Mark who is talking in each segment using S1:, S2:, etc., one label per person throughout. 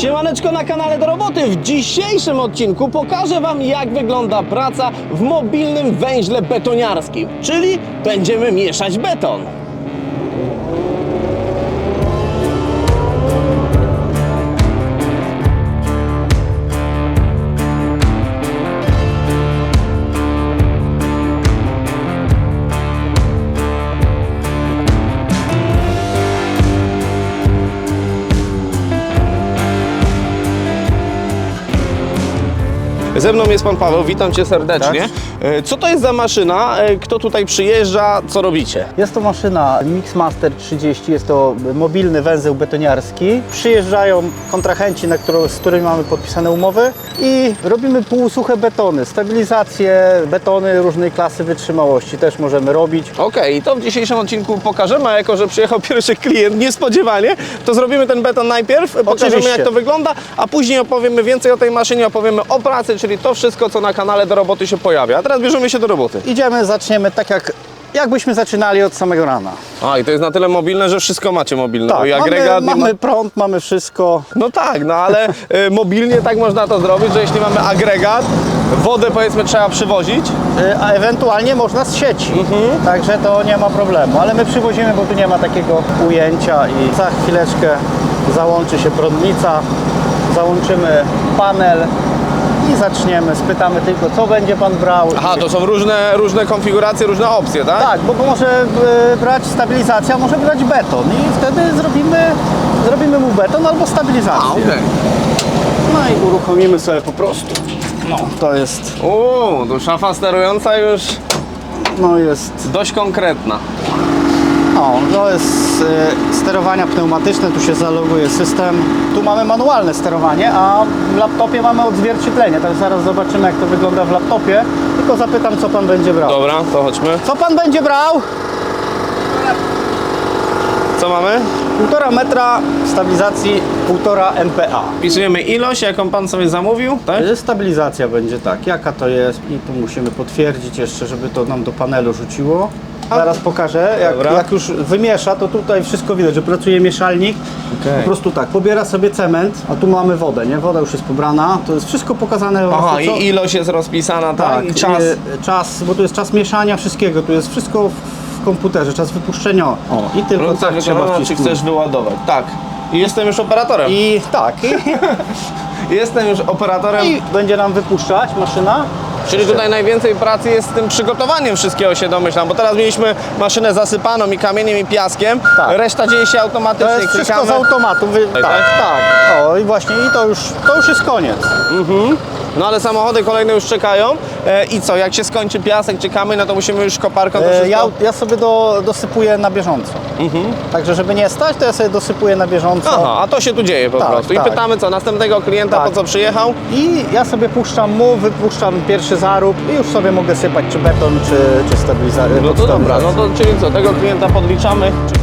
S1: Siemaneczko na kanale do roboty. W dzisiejszym odcinku pokażę Wam jak wygląda praca w mobilnym węźle betoniarskim, czyli będziemy mieszać beton. Ze mną jest Pan Paweł, witam Cię serdecznie.
S2: Tak.
S1: E, Co to jest za maszyna? E, Kto tutaj przyjeżdża? Co robicie?
S2: Jest to maszyna Mixmaster 30, jest to mobilny węzeł betoniarski. Przyjeżdżają kontrahenci, na którą, z którymi mamy podpisane umowy i robimy półsuche betony, stabilizacje, betony różnej klasy wytrzymałości też możemy robić.
S1: Okej, i to w dzisiejszym odcinku pokażemy, a jako że przyjechał pierwszy klient niespodziewanie, to zrobimy ten beton najpierw, pokażemy
S2: Oczywiście.
S1: jak to wygląda, a później opowiemy więcej o tej maszynie, opowiemy o pracy, czyli to wszystko, co na kanale do roboty się pojawia. A teraz bierzemy się do roboty.
S2: Idziemy, zaczniemy tak jak jakbyśmy zaczynali od samego rana.
S1: A, i to jest na tyle mobilne, że wszystko macie mobilne. bo i
S2: Tak, mamy,
S1: agregat, i ma-
S2: mamy prąd, mamy wszystko.
S1: No tak, no ale y, mobilnie tak można to zrobić, że jeśli mamy agregat, wodę powiedzmy trzeba przywozić,
S2: Y, A ewentualnie można z sieci, także to nie ma problemu. Ale my przywozimy, bo tu nie ma takiego ujęcia i za chwileczkę załączy się prądnica, załączymy panel i zaczniemy. Spytamy tylko, co będzie Pan brał.
S1: Aha, to są różne, różne konfiguracje, różne opcje, tak?
S2: Tak, bo może y, brać stabilizację, a może brać beton i wtedy zrobimy, zrobimy mu beton albo stabilizację.
S1: A, okej.
S2: No i uruchomimy sobie po prostu. No, to jest,
S1: Uuu, to szafa sterująca już
S2: no jest
S1: dość konkretna.
S2: O, to jest y, sterowania pneumatyczne, tu się zaloguje system. Tu mamy manualne sterowanie, a w laptopie mamy odzwierciedlenie, tak zaraz zobaczymy jak to wygląda w laptopie. Tylko zapytam co pan będzie brał.
S1: Dobra, to chodźmy.
S2: Co pan będzie brał?
S1: Co mamy?
S2: Półtora metra stabilizacji, półtora MPa.
S1: Wpisujemy ilość, jaką pan sobie zamówił, tak?
S2: Y, Stabilizacja będzie tak, jaka to jest i tu musimy potwierdzić jeszcze, żeby to nam do panelu rzuciło. Zaraz pokażę, jak,
S1: Dobra.
S2: jak już wymiesza, to tutaj wszystko widać, że pracuje mieszalnik.
S1: Okej.
S2: Po prostu tak, pobiera sobie cement, a tu mamy wodę, nie? Woda już jest pobrana, to jest wszystko pokazane. po
S1: Aha,
S2: prostu, co-
S1: i ilość jest rozpisana, tak?
S2: tak,
S1: I czas.
S2: i, czas, bo tu jest czas mieszania wszystkiego, tu jest wszystko w, w komputerze, czas wypuszczenia. O, i tylko
S1: Produkcja
S2: tak trzeba
S1: wykonana, czy
S2: wcisnąć.
S1: chcesz wyładować? Tak. I jestem już operatorem.
S2: I tak, i,
S1: Jestem już operatorem.
S2: i będzie nam wypuszczać maszyna.
S1: Czyli tutaj najwięcej pracy jest z tym przygotowaniem wszystkiego się domyślam, bo teraz mieliśmy maszynę zasypaną i kamieniem i piaskiem,
S2: Tak.
S1: reszta dzieje się automatycznie.
S2: To jest wszystko z automatu. Wy... Tak,
S1: tak?
S2: tak. O i właśnie i to już, to już jest koniec.
S1: No ale samochody kolejne już czekają e, i co, jak się skończy piasek czy kamień, no to musimy już koparką to
S2: E,
S1: wszystko...
S2: Ja, ja sobie do, dosypuję na bieżąco. Także żeby nie stać, to ja sobie dosypuję na bieżąco.
S1: Aha, a to się tu dzieje po
S2: Tak,
S1: prostu. I
S2: tak.
S1: pytamy co, następnego klienta
S2: Tak.
S1: po co przyjechał?
S2: I ja sobie puszczam mu, wypuszczam pierwszy zarób i już sobie mogę sypać czy beton, czy, czy stabilizację.
S1: No to dobra, no to czyli co, tego klienta podliczamy. Tutaj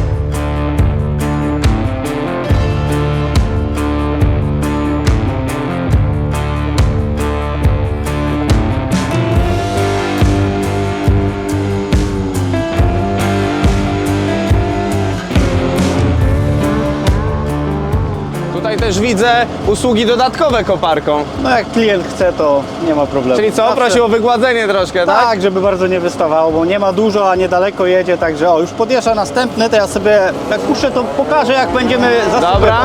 S1: też widzę usługi dodatkowe koparką.
S2: No jak klient chce, to nie ma problemu.
S1: Czyli co,
S2: Zawsze-
S1: prosił o wygładzenie troszkę, tak?
S2: Tak, żeby bardzo nie wystawało, bo nie ma dużo, a niedaleko jedzie, także o, już podjeżdża następny, to ja sobie, jak puszczę, to pokażę, jak będziemy zasypywać.
S1: Dobra.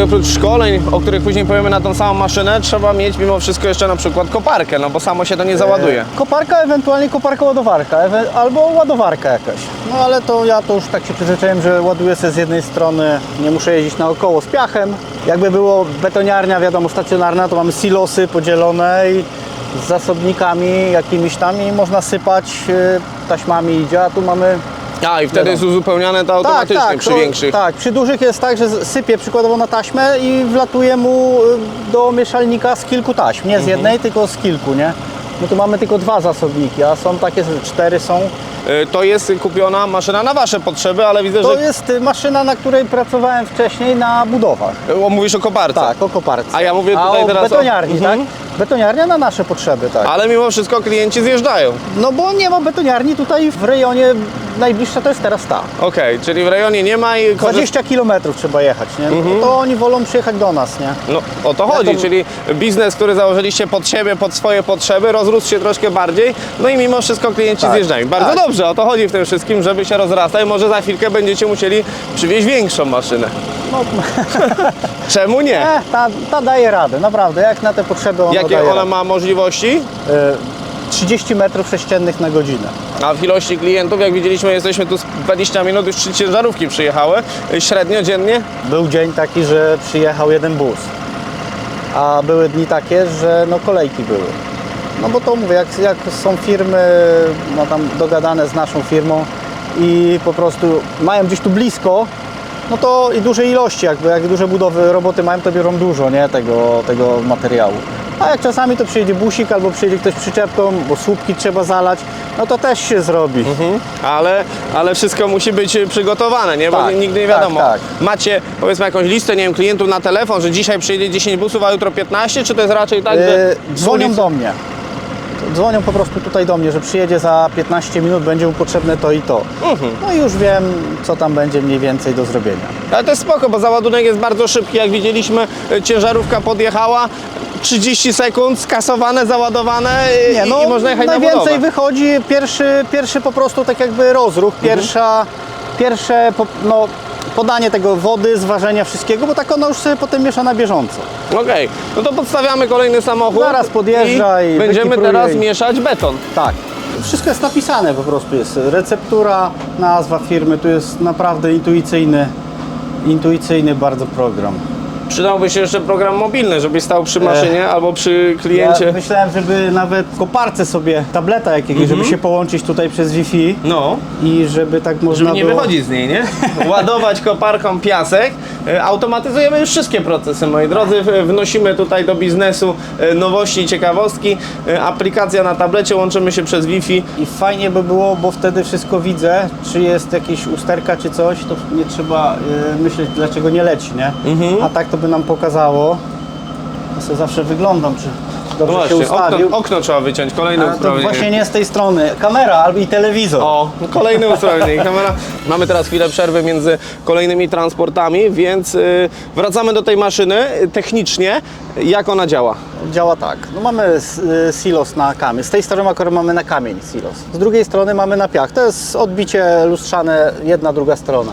S1: Czyli oprócz szkoleń, o których później powiemy na tą samą maszynę, trzeba mieć mimo wszystko jeszcze na przykład koparkę, no bo samo się to nie załaduje.
S2: Koparka, ewentualnie koparka ładowarka, ewe- albo ładowarka jakaś. No ale to ja to już tak się przyzwyczaiłem, że ładuję sobie z jednej strony, nie muszę jeździć naokoło z piachem. Jakby było betoniarnia, wiadomo, stacjonarna, to mamy silosy podzielone i z zasobnikami jakimiś tam i można sypać y, taśmami idzie, a tu mamy
S1: A i wtedy jest uzupełniane to automatycznie przy
S2: to-
S1: większych.
S2: Tak, przy dużych jest tak, że sypie przykładowo na taśmę i wlatuje mu y, do mieszalnika z kilku taśm. Nie z
S1: Mhm.
S2: jednej, tylko z kilku, nie? My tu mamy tylko dwa zasobniki, a są takie, że cztery są.
S1: Y, To jest kupiona maszyna na Wasze potrzeby, ale widzę,
S2: To
S1: że
S2: jest y, maszyna, na której pracowałem wcześniej na budowach.
S1: o, mówisz o koparce.
S2: Tak, o koparce.
S1: A ja mówię
S2: A
S1: tutaj
S2: o
S1: teraz o-
S2: betoniarni,
S1: Mhm.
S2: tak? Betoniarnia na nasze potrzeby, tak.
S1: Ale mimo wszystko klienci zjeżdżają.
S2: No bo nie ma betoniarni tutaj w rejonie, najbliższa to jest teraz ta.
S1: Okej, czyli w rejonie nie ma i korzyst...
S2: 20 km trzeba jechać, nie? No To oni wolą przyjechać do nas, nie?
S1: No o to chodzi,
S2: to-
S1: czyli biznes, który założyliście pod siebie, pod swoje potrzeby, rozrósł się troszkę bardziej, no i mimo wszystko klienci
S2: Tak,
S1: zjeżdżają. Bardzo
S2: tak.
S1: dobrze, o to chodzi w tym wszystkim, żeby się rozrastać. Może za chwilkę będziecie musieli przywieźć większą maszynę.
S2: No,
S1: Czemu nie?
S2: e, ta, ta daje radę, naprawdę, jak na te potrzeby ona
S1: Jakie ona
S2: radę.
S1: ma możliwości?
S2: E, 30 metrów sześciennych na godzinę.
S1: A w ilości klientów, jak widzieliśmy, jesteśmy tu z 20 minut, już trzy ciężarówki przyjechały. Średnio dziennie?
S2: Był dzień taki, że przyjechał jeden bus, a były dni takie, że no kolejki były. No bo to mówię, jak, jak są firmy no tam dogadane z naszą firmą i po prostu mają gdzieś tu blisko, no to i duże ilości, jakby jak duże budowy roboty mają, to biorą dużo, nie, tego, tego materiału. A jak czasami to przyjedzie busik albo przyjedzie ktoś przyczepką, bo słupki trzeba zalać, no to też się zrobi.
S1: Ale, ale wszystko musi być przygotowane, nie? Bo
S2: Tak,
S1: nigdy nie
S2: tak,
S1: wiadomo.
S2: tak.
S1: Macie powiedzmy jakąś listę, nie wiem, klientów na telefon, że dzisiaj przyjedzie 10 busów, a jutro 15, czy to jest raczej tak, że
S2: Yy, dzwonią do mnie. Dzwonią po prostu tutaj do mnie, że przyjedzie za 15 minut, będzie mu potrzebne to i to.
S1: Mhm.
S2: No i już wiem, co tam będzie mniej więcej do zrobienia.
S1: Ale to jest spoko, bo załadunek jest bardzo szybki. Jak widzieliśmy, y, ciężarówka podjechała, 30 sekund, skasowane, załadowane y,
S2: Nie, no,
S1: i, i można jechać na
S2: najwięcej
S1: budowę.
S2: wychodzi pierwszy, pierwszy po prostu tak jakby rozruch,
S1: Mhm.
S2: pierwsza, pierwsze po, no, podanie tego wody, zważenia wszystkiego, bo tak ona już sobie potem miesza na bieżąco.
S1: Okej, no to podstawiamy kolejny samochód.
S2: Zaraz podjeżdża i
S1: będziemy
S2: wykipruje
S1: teraz
S2: i-
S1: mieszać beton.
S2: Tak. Wszystko jest napisane po prostu. Jest receptura, nazwa firmy, tu jest naprawdę intuicyjny, intuicyjny bardzo program.
S1: Przydałby się jeszcze program mobilny, żebyś stał przy maszynie albo przy kliencie.
S2: Ja myślałem, żeby nawet koparce sobie tableta jakiegoś, żeby się połączyć tutaj przez Wi-Fi
S1: No,
S2: i żeby tak można
S1: żeby nie
S2: było...
S1: wychodzić z niej, nie? Ładować koparką piasek. E, Automatyzujemy już wszystkie procesy, moi drodzy. Wnosimy tutaj do biznesu e, nowości i ciekawostki. E, Aplikacja na tablecie, łączymy się przez Wi-Fi.
S2: I fajnie by było, bo wtedy wszystko widzę, czy jest jakieś usterka czy coś, to nie trzeba myśleć dlaczego nie leci, nie?
S1: Mhm.
S2: A tak to by nam pokazało. Ja sobie zawsze wyglądam, czy
S1: No
S2: dobrze się
S1: właśnie,
S2: ustawił.
S1: okno, okno trzeba wyciąć, kolejne
S2: A to
S1: usprawnienie.
S2: właśnie nie z tej strony. Kamera albo i telewizor.
S1: O, kolejne usprawnienie. Kamera. Mamy teraz chwilę przerwy między kolejnymi transportami, więc y, wracamy do tej maszyny y, technicznie. Jak ona działa?
S2: Działa tak. No mamy s- y, silos na kamień. Z tej strony akurat mamy na kamień silos. Z drugiej strony mamy na piach. To jest odbicie lustrzane jedna, druga strona.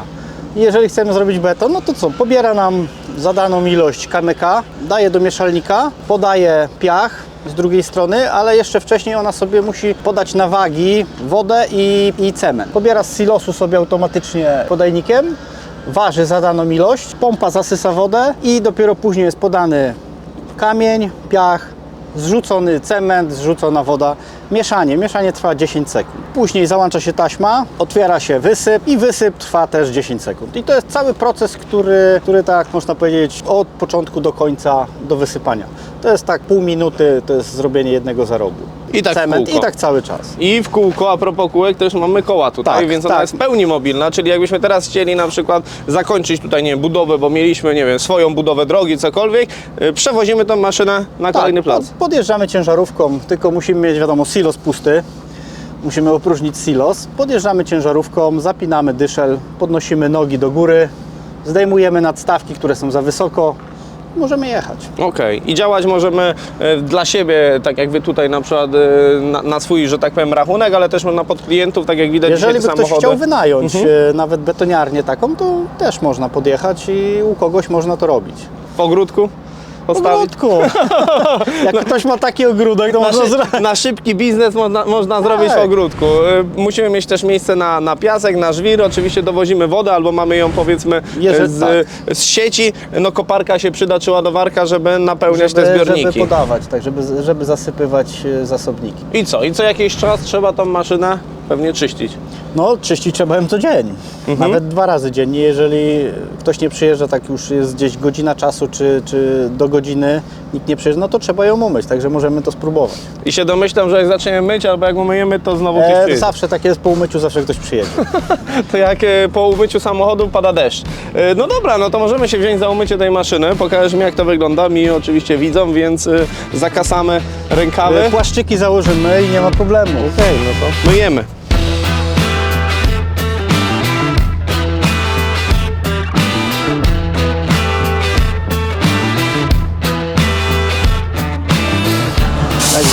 S2: Jeżeli chcemy zrobić beton, no to co? Pobiera nam zadaną ilość kamyka, daje do mieszalnika, podaje piach z drugiej strony, ale jeszcze wcześniej ona sobie musi podać na wagi wodę i, i cement. Pobiera z silosu sobie automatycznie podajnikiem, waży zadaną ilość, pompa zasysa wodę i dopiero później jest podany kamień, piach, zrzucony cement, zrzucona woda. Mieszanie. Mieszanie trwa 10 sekund. Później załącza się taśma, otwiera się wysyp i wysyp trwa też 10 sekund. I to jest cały proces, który, który tak można powiedzieć od początku do końca do wysypania. To jest tak pół minuty, to jest zrobienie jednego zarobu.
S1: I tak
S2: Cement
S1: kółko.
S2: i tak cały czas.
S1: I w kółko, a propos kółek, też mamy koła tutaj,
S2: Tak,
S1: więc ona
S2: tak.
S1: jest w pełni mobilna, czyli jakbyśmy teraz chcieli na przykład zakończyć tutaj, nie wiem, budowę, bo mieliśmy, nie wiem, swoją budowę drogi, cokolwiek, y, przewozimy tą maszynę na kolejny plac.
S2: pod- Podjeżdżamy ciężarówką, tylko musimy mieć, wiadomo, silos pusty. Musimy opróżnić silos. Podjeżdżamy ciężarówką, zapinamy dyszel, podnosimy nogi do góry, zdejmujemy nadstawki, które są za wysoko. Możemy jechać.
S1: Okej. I działać możemy e, dla siebie, tak jak Wy tutaj na przykład e, na, na swój, że tak powiem, rachunek, ale też można pod klientów, tak jak widać
S2: Jeżeli by
S1: dzisiaj te
S2: ktoś
S1: samochody.
S2: chciał wynająć
S1: Mhm.
S2: e, nawet betoniarnię taką, to też można podjechać i u kogoś można to robić.
S1: W ogródku postawić.
S2: Ogródku. Jak ktoś ma taki ogródek, to
S1: Na,
S2: można zrobić.
S1: na szybki biznes można, można zrobić w
S2: Tak.
S1: ogródku. Y, Musimy mieć też miejsce na, na piasek, na żwir. Oczywiście dowozimy wodę albo mamy ją powiedzmy
S2: Jeżeli-
S1: z,
S2: tak.
S1: z sieci. No koparka się przyda czy ładowarka, żeby napełniać te
S2: Żeby,
S1: zbiorniki.
S2: żeby podawać, tak, żeby, żeby zasypywać e, zasobniki.
S1: I co? I co jakiś czas trzeba tą maszynę pewnie czyścić.
S2: No, czyścić trzeba ją co dzień. Nawet dwa razy dziennie. Jeżeli ktoś nie przyjeżdża, tak już jest gdzieś godzina czasu, czy, czy do godziny nikt nie przyjeżdża, no to trzeba ją umyć, także możemy to spróbować.
S1: I się domyślam, że jak zaczniemy myć albo jak umyjemy, to znowu ktoś
S2: E,
S1: przyjedzie.
S2: zawsze tak jest po umyciu, zawsze ktoś przyjedzie.
S1: To jak e, po umyciu samochodu pada deszcz. E, No dobra, no to możemy się wziąć za umycie tej maszyny. Pokażesz mi jak to wygląda, mi oczywiście widzą, więc e, zakasamy rękawy.
S2: E, Płaszczyki założymy i nie ma problemu.
S1: Okej, no to myjemy.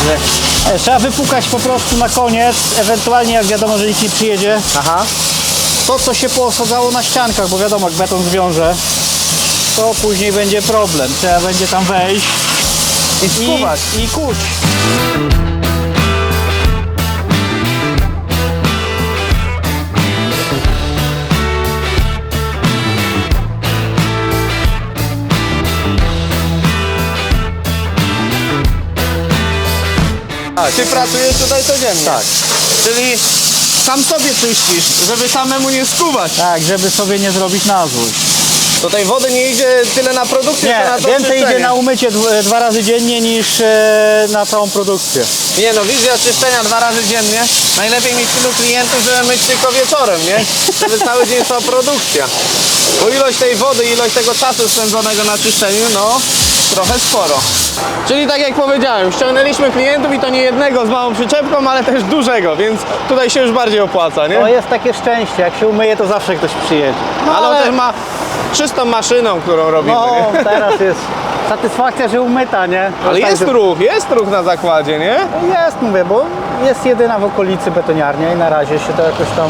S2: Także e, trzeba wypukać po prostu na koniec, ewentualnie jak wiadomo, że nikt nie przyjedzie.
S1: Aha.
S2: To, co się poosadzało na ściankach, bo wiadomo, jak beton zwiąże, to później będzie problem. Trzeba będzie tam wejść
S1: I skuwać.
S2: i, i kuć.
S1: Ty pracujesz tutaj codziennie.
S2: Tak.
S1: Czyli sam sobie czyścisz, żeby samemu nie skuwać.
S2: Tak, żeby sobie nie zrobić na złość.
S1: Tutaj wody nie idzie tyle na produkcję,
S2: Nie,
S1: co na to
S2: więcej idzie
S1: czyszczenie.
S2: na umycie dw- dwa razy dziennie niż e, na całą produkcję.
S1: Nie no, wizja czyszczenia dwa razy dziennie. Najlepiej mieć tylu klientów, żeby myć tylko wieczorem, nie? Żeby cały dzień trwała produkcja. Bo ilość tej wody, ilość tego czasu spędzonego na czyszczeniu, no trochę sporo. Czyli tak jak powiedziałem, ściągnęliśmy klientów i to nie jednego z małą przyczepką, ale też dużego, więc tutaj się już bardziej opłaca, nie?
S2: To jest takie szczęście, jak się umyje, to zawsze ktoś przyjedzie. No,
S1: ale on też ma czystą maszyną, którą robimy,
S2: No,
S1: nie?
S2: teraz jest satysfakcja, że umyta, nie?
S1: Ale
S2: Tak,
S1: jest
S2: że-
S1: ruch, jest ruch na zakładzie, nie?
S2: Jest, mówię, bo jest jedyna w okolicy betoniarnia i na razie się to jakoś tam...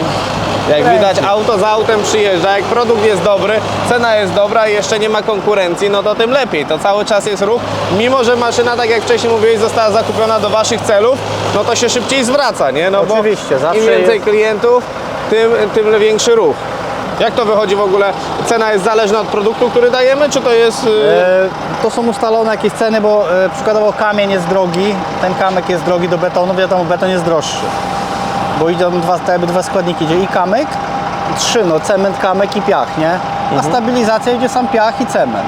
S1: Jak widać auto za autem przyjeżdża, jak produkt jest dobry, cena jest dobra i jeszcze nie ma konkurencji, no to tym lepiej. To cały czas jest ruch. Mimo, że maszyna, tak jak wcześniej mówiłeś, została zakupiona do Waszych celów, no to się szybciej zwraca, nie? No
S2: Oczywiście,
S1: bo
S2: zawsze
S1: im więcej
S2: jest-
S1: klientów, tym, tym większy ruch. Jak to wychodzi w ogóle? Cena jest zależna od produktu, który dajemy, czy to jest... Yy...
S2: E, to są ustalone jakieś ceny, bo e, przykładowo kamień jest drogi, ten kamyk jest drogi do betonu, wiadomo, beton jest droższy. Bo idą dwa, jakby dwa składniki, idzie i kamyk, i trzy, no cement, kamyk i piach, nie? A stabilizacja idzie sam piach i cement.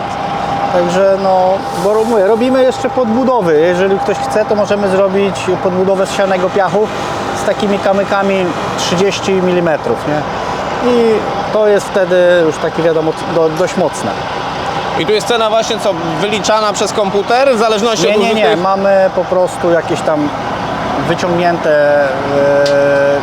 S2: Także no, bo mówię, robimy jeszcze podbudowy. Jeżeli ktoś chce, to możemy zrobić podbudowę z sianego piachu z takimi kamykami 30 mm, nie? I to jest wtedy już takie wiadomo do, dość mocne.
S1: I tu jest cena właśnie co, wyliczana przez komputer w zależności
S2: Nie,
S1: od
S2: nie, nie.
S1: użytych...
S2: Mamy po prostu jakieś tam wyciągnięte e,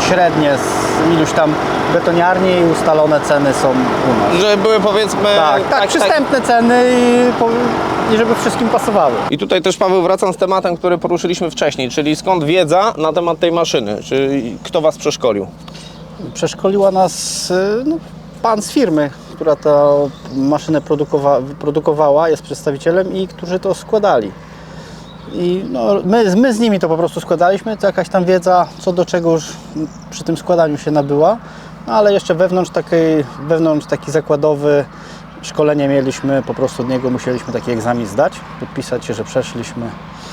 S2: średnie z iluś tam betoniarni i ustalone ceny są u nas.
S1: Że były powiedzmy...
S2: Tak, tak, przystępne ceny i, i żeby wszystkim pasowały.
S1: I tutaj też Paweł wracam z tematem, który poruszyliśmy wcześniej, czyli skąd wiedza na temat tej maszyny, czy kto Was przeszkolił?
S2: Przeszkoliła nas e, no, pan z firmy, która tę maszynę produkowa, produkowała, jest przedstawicielem i którzy to składali. I no, my, my z nimi to po prostu składaliśmy, to jakaś tam wiedza co do czego już przy tym składaniu się nabyła, no, ale jeszcze wewnątrz, takiej, wewnątrz taki zakładowy szkolenie mieliśmy, po prostu od niego musieliśmy taki egzamin zdać, podpisać się, że przeszliśmy.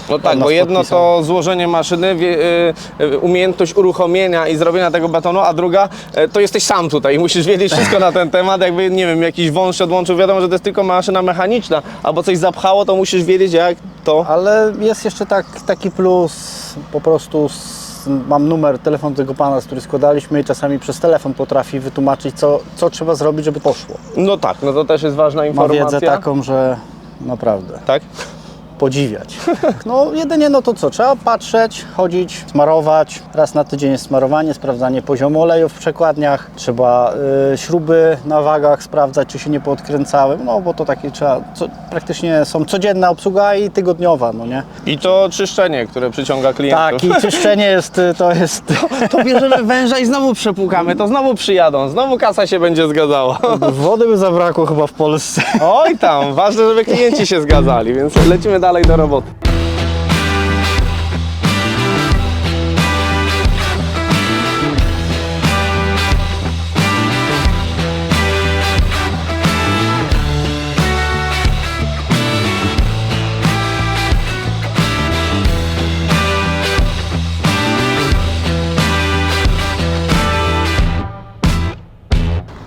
S1: No tak, bo jedno
S2: podpisał.
S1: to złożenie maszyny, wie, y, y, umiejętność uruchomienia i zrobienia tego betonu, a druga y, to jesteś sam tutaj i musisz wiedzieć wszystko na ten temat, jakby nie wiem, jakiś wąż się odłączył, wiadomo, że to jest tylko maszyna mechaniczna, albo coś zapchało, to musisz wiedzieć jak to...
S2: Ale jest jeszcze tak, taki plus, po prostu s- mam numer telefon tego pana, z który składaliśmy i czasami przez telefon potrafi wytłumaczyć, co, co trzeba zrobić, żeby poszło.
S1: No tak, no to też jest ważna
S2: Ma
S1: informacja.
S2: wiedzę taką, że naprawdę
S1: Tak?
S2: Podziwiać. No jedynie no to co, trzeba patrzeć, chodzić, smarować. Raz na tydzień jest smarowanie, sprawdzanie poziomu oleju w przekładniach. Trzeba y, śruby na wagach sprawdzać, czy się nie podkręcały, no bo to takie trzeba, co, praktycznie są codzienna obsługa i tygodniowa, no nie?
S1: I to czyszczenie, które przyciąga klientów.
S2: Tak, i czyszczenie jest, y, to jest,
S1: To bierzemy węża i znowu przepłukamy, to znowu przyjadą, znowu kasa się będzie zgadzała.
S2: wody by zabrakło chyba w Polsce.
S1: Oj tam, ważne, żeby klienci się zgadzali, więc lecimy dalej do roboty.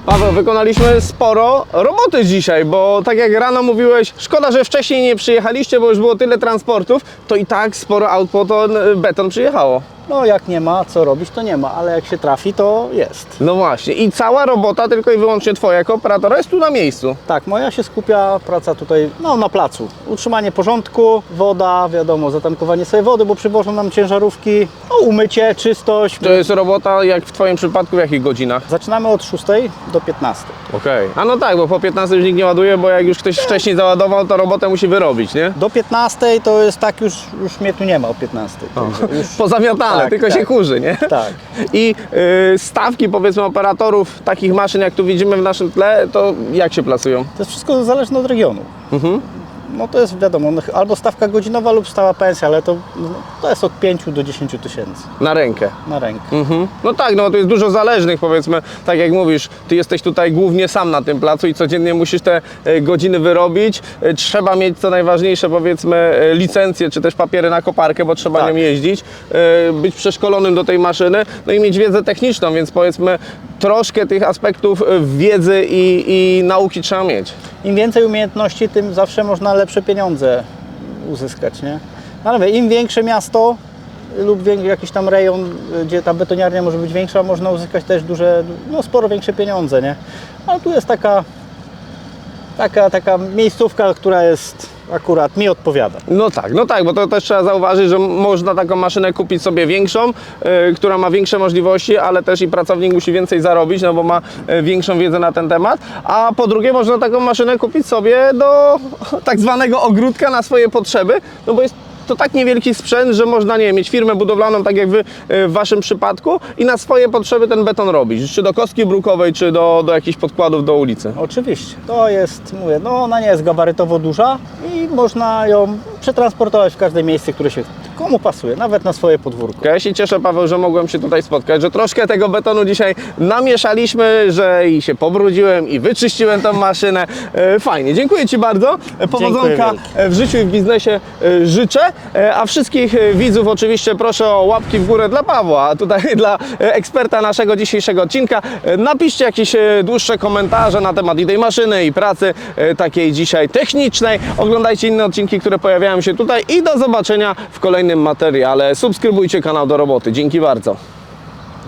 S1: Paweł, wykonaliśmy sporo roboty dzisiaj, bo tak jak rano mówiłeś, szkoda, że wcześniej nie przyjechaliście, bo już było tyle transportów, to i tak sporo aut po to e, beton przyjechało.
S2: No jak nie ma co robić, to nie ma, ale jak się trafi, to jest.
S1: No właśnie, i cała robota tylko i wyłącznie Twoja jako operatora jest tu na miejscu.
S2: Tak, moja się skupia, praca tutaj, no na placu. Utrzymanie porządku, woda, wiadomo, zatankowanie sobie wody, bo przywożą nam ciężarówki, no umycie, czystość.
S1: To jest robota, jak w Twoim przypadku, w jakich godzinach?
S2: Zaczynamy od 6 do 15.
S1: Okej. A no tak, bo po 15 już nikt nie ładuje, bo jak już ktoś wcześniej załadował, to robotę musi wyrobić, nie?
S2: Do 15 to jest tak, już, już mnie tu nie ma o 15. Także Już,
S1: Pozamiatane,
S2: Tak,
S1: tylko
S2: tak.
S1: się kurzy, nie?
S2: tak.
S1: I y, stawki, powiedzmy, operatorów takich maszyn, jak tu widzimy w naszym tle, to jak się plasują?
S2: To jest wszystko zależne od regionu. No to jest wiadomo, no, albo stawka godzinowa lub stała pensja, ale to, no, to jest od 5 do 10 tysięcy
S1: Na rękę.
S2: na rękę.
S1: Mhm. No tak, no to jest dużo zależnych, powiedzmy, tak jak mówisz, ty jesteś tutaj głównie sam na tym placu i codziennie musisz te e, godziny wyrobić. E, Trzeba mieć co najważniejsze, powiedzmy, e, licencje czy też papiery na koparkę, bo trzeba
S2: Tak.
S1: nią jeździć, e, być przeszkolonym do tej maszyny, no i mieć wiedzę techniczną, więc powiedzmy, troszkę tych aspektów e, wiedzy i, i nauki trzeba mieć.
S2: Im więcej umiejętności, tym zawsze można lepsze pieniądze uzyskać, nie? No ale im większe miasto lub jakiś tam rejon, gdzie ta betoniarnia może być większa, można uzyskać też duże, no sporo większe pieniądze, nie? Ale tu jest taka, taka, taka miejscówka, która jest akurat mi odpowiada.
S1: No tak, no tak, bo to też trzeba zauważyć, że można taką maszynę kupić sobie większą, e, która ma większe możliwości, ale też i pracownik musi więcej zarobić, no bo ma e, większą wiedzę na ten temat. A po drugie można taką maszynę kupić sobie do tak zwanego ogródka na swoje potrzeby, no bo jest to tak niewielki sprzęt, że można, nie wiem, mieć firmę budowlaną, tak jak Wy e, w Waszym przypadku i na swoje potrzeby ten beton robić, czy do kostki brukowej, czy do, do jakichś podkładów do ulicy.
S2: Oczywiście, to jest, mówię, no ona nie jest gabarytowo duża i można ją przetransportować w każde miejsce, które się komu pasuje, nawet na swoje podwórko.
S1: Ja się cieszę, Paweł, że mogłem się tutaj spotkać, że troszkę tego betonu dzisiaj namieszaliśmy, że i się pobrudziłem i wyczyściłem tą maszynę. E, Fajnie, dziękuję Ci bardzo. E, Powodzonka w życiu i w biznesie życzę, a wszystkich e, widzów oczywiście proszę o łapki w górę dla Pawła, a tutaj dla e, eksperta naszego dzisiejszego odcinka. E, Napiszcie jakieś e, dłuższe komentarze na temat i tej maszyny i pracy e, takiej dzisiaj technicznej. Oglądajcie inne odcinki, które pojawiają się tutaj i do zobaczenia w kolejnym materiale. Subskrybujcie kanał do roboty. Dzięki bardzo.